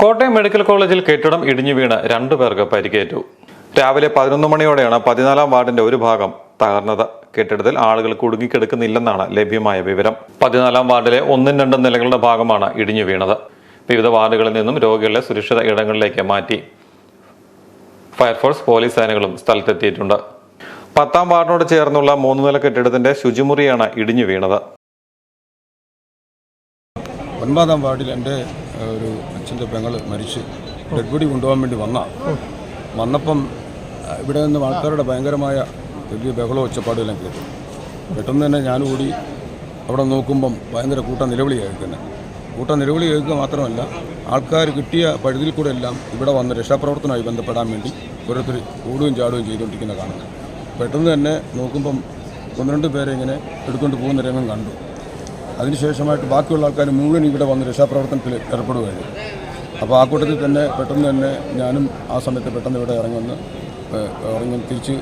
Kottayam medical കോളേജിൽ കെട്ടിടം ഇടിഞ്ഞു വീണ് രണ്ടു പേർക്ക് പരിക്കേറ്റു. രാവിലെ പതിനൊന്ന് മണിയോടെയാണ് പതിനാലാം വാർഡിന്റെ ഒരു ഭാഗം തകർന്നത്. കെട്ടിടത്തിൽ ആളുകൾ കുടുങ്ങിക്കിടക്കുന്നില്ലെന്നാണ് ലഭ്യമായ വിവരം. പതിനാലാം വാർഡിലെ ഒന്നും രണ്ടും നിലകളുടെ ഭാഗമാണ് ഇടിഞ്ഞു വീണത്. വിവിധ വാർഡുകളിൽ നിന്നും രോഗികളെ സുരക്ഷിത ഇടങ്ങളിലേക്ക് മാറ്റി. ഫയർഫോഴ്സ് പോലീസ് സേനകളും സ്ഥലത്തെത്തിയിട്ടുണ്ട്. പത്താം വാർഡിനോട് ചേർന്നുള്ള മൂന്ന് നില കെട്ടിടത്തിന്റെ ശുചിമുറിയാണ് ഇടിഞ്ഞു വീണത്. ഒൻപതാം വാർഡിൽ എന്റെ ഒരു അച്ഛന്റെ പെങ്ങൾ മരിച്ച് ഡെഡ് ബോഡി കൊണ്ടുപോകാൻ വേണ്ടി വന്ന. വന്നപ്പം ഇവിടെ നിന്ന് ആൾക്കാരുടെ ഭയങ്കരമായ വലിയ ബഹളവും ഒച്ചപ്പാടുമെല്ലാം കേട്ടു. പെട്ടെന്ന് തന്നെ ഞാൻ കൂടി അവിടെ നോക്കുമ്പം ഭയങ്കര കൂട്ട നിലവിളി കേൾക്കുന്നത് കൂട്ട നിലവിളി കേൾക്കുക മാത്രമല്ല ആൾക്കാർ കിട്ടിയ പഴുതിൽ കൂടെ എല്ലാം ഇവിടെ വന്ന് രക്ഷാപ്രവർത്തനവുമായി ബന്ധപ്പെടാൻ വേണ്ടി ഓരോരുത്തർ ഓടുകയും ചാടുകയും ചെയ്തുകൊണ്ടിരിക്കുന്ന കാണുന്നത്. പെട്ടെന്ന് തന്നെ നോക്കുമ്പം ഒന്ന് രണ്ട് പേരെ ഇങ്ങനെ എടുത്തുകൊണ്ട് പോകുന്ന രംഗം കണ്ടു. അതിനുശേഷമായിട്ട് ബാക്കിയുള്ള ആൾക്കാർ മുഴുവൻ ഇവിടെ വന്ന് രക്ഷാപ്രവർത്തനത്തിൽ ഏർപ്പെടുകയായിരുന്നു. അപ്പോൾ ആ കൂട്ടത്തിൽ തന്നെ പെട്ടെന്ന് തന്നെ ഞാനും ആ സമയത്ത് പെട്ടെന്ന് ഇവിടെ ഇറങ്ങി വന്ന് ഏഹ്, ഇറങ്ങി തിരിച്ച്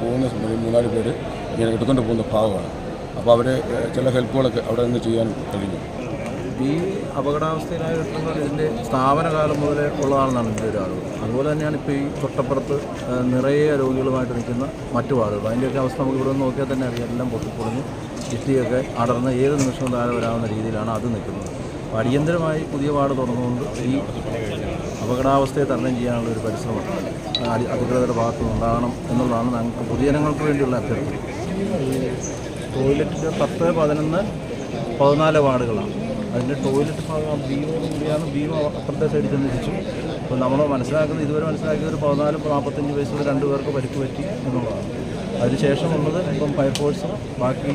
പോകുന്ന സമയത്ത് മൂന്നാൽ പേര് ഇങ്ങനെ എടുത്തുകൊണ്ട് പോകുന്ന ഭാഗമാണ്. അപ്പോൾ അവർ ചില ഹെൽപ്പുകളൊക്കെ അവിടെ നിന്ന് ചെയ്യാൻ കഴിഞ്ഞു. ഈ അപകടാവസ്ഥയിലായ കെട്ടിടങ്ങൾ ഇതിന്റെ സ്ഥാപനകാലം മുതലേ ഉള്ളതാണെന്നാണ് എന്റെ ഒരു അറിവ് അതുപോലെ തന്നെയാണ് ഇപ്പോൾ ഈ തൊട്ടപ്പുറത്ത് നിറയെ രോഗികളുമായിട്ട് നിൽക്കുന്ന മറ്റു വാർഡുകൾ. അതിന്റെയൊക്കെ അവസ്ഥ നമുക്ക് ഇവിടെ നോക്കിയാൽ തന്നെ അറിയാം. എല്ലാം പൊട്ടിപ്പൊളിഞ്ഞ് ഇഷ്ടിയൊക്കെ അടർന്ന് ഏത് നിമിഷവും താഴെ വരാവുന്ന രീതിയിലാണ് അത് നിൽക്കുന്നത്. അപ്പോൾ അടിയന്തരമായി പുതിയ വാർഡ് തുറന്നുകൊണ്ട് ഈ അപകടാവസ്ഥയെ തരണം ചെയ്യാനുള്ള ഒരു പരിശ്രമം അധികൃതരുടെ ഭാഗത്തു നിന്നുണ്ടാകണം എന്നുള്ളതാണ് ഞങ്ങൾക്ക് പൊതുജനങ്ങൾക്ക് വേണ്ടിയുള്ള അഭ്യർത്ഥന. ടോയ്ലറ്റിന്റെ പത്ത് പതിനൊന്ന് പതിനാല് വാർഡുകളാണ്. അതിന്റെ ടോയ്ലറ്റ് ഭാഗം ഭീമോട് കൂടിയാണ് ഭീമ അപ്പുറത്തെ സൈഡിൽ ചെന്ന് ഇരിച്ചു അപ്പോൾ നമ്മൾ മനസ്സിലാക്കുന്നത് ഇതുവരെ മനസ്സിലാക്കിയത് ഒരു പതിനാല് നാൽപ്പത്തഞ്ച് വയസ്സുള്ള രണ്ട് പേർക്ക് പരിക്ക് പറ്റി എന്നുള്ളതാണ്. അതിനുശേഷം ഉള്ളത് ഇപ്പം ഫയർഫോഴ്സും ബാക്കി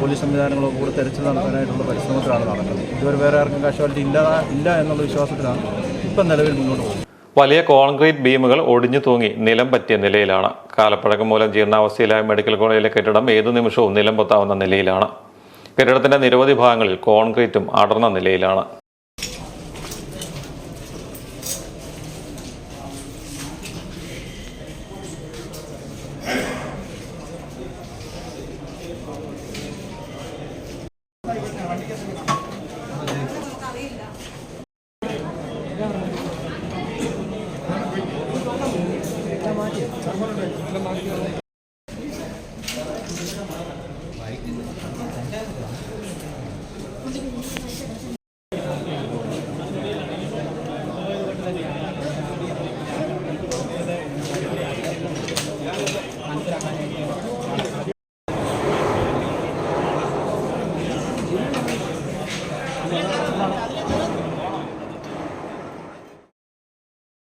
പോലീസ് സംവിധാനങ്ങളൊക്കെ കൂടെ തെരച്ചിൽ നടത്താനായിട്ടുള്ള പരിശ്രമത്തിലാണ് നടക്കുന്നത്. ഇതുവരെ വേറെ ആർക്കും കാഷ്വാലിറ്റി ഇല്ല ഇല്ല എന്നുള്ള വിശ്വാസത്തിലാണ് ഇപ്പം നിലവിൽ മുന്നോട്ട് പോകുന്നത്. വലിയ കോൺക്രീറ്റ് ബീമുകൾ ഒടിഞ്ഞു തൂങ്ങി നിലം പറ്റിയ നിലയിലാണ്. കാലപ്പഴക്കം മൂലം ജീർണാവസ്ഥയിലായ മെഡിക്കൽ കോളേജിലെ കെട്ടിടം ഏതു നിമിഷവും നിലം പൊത്താവുന്ന നിലയിലാണ്. കെട്ടിടത്തിന്റെ നിരവധി ഭാഗങ്ങളിൽ കോൺക്രീറ്റും അടർന്ന നിലയിലാണ്. Gracias.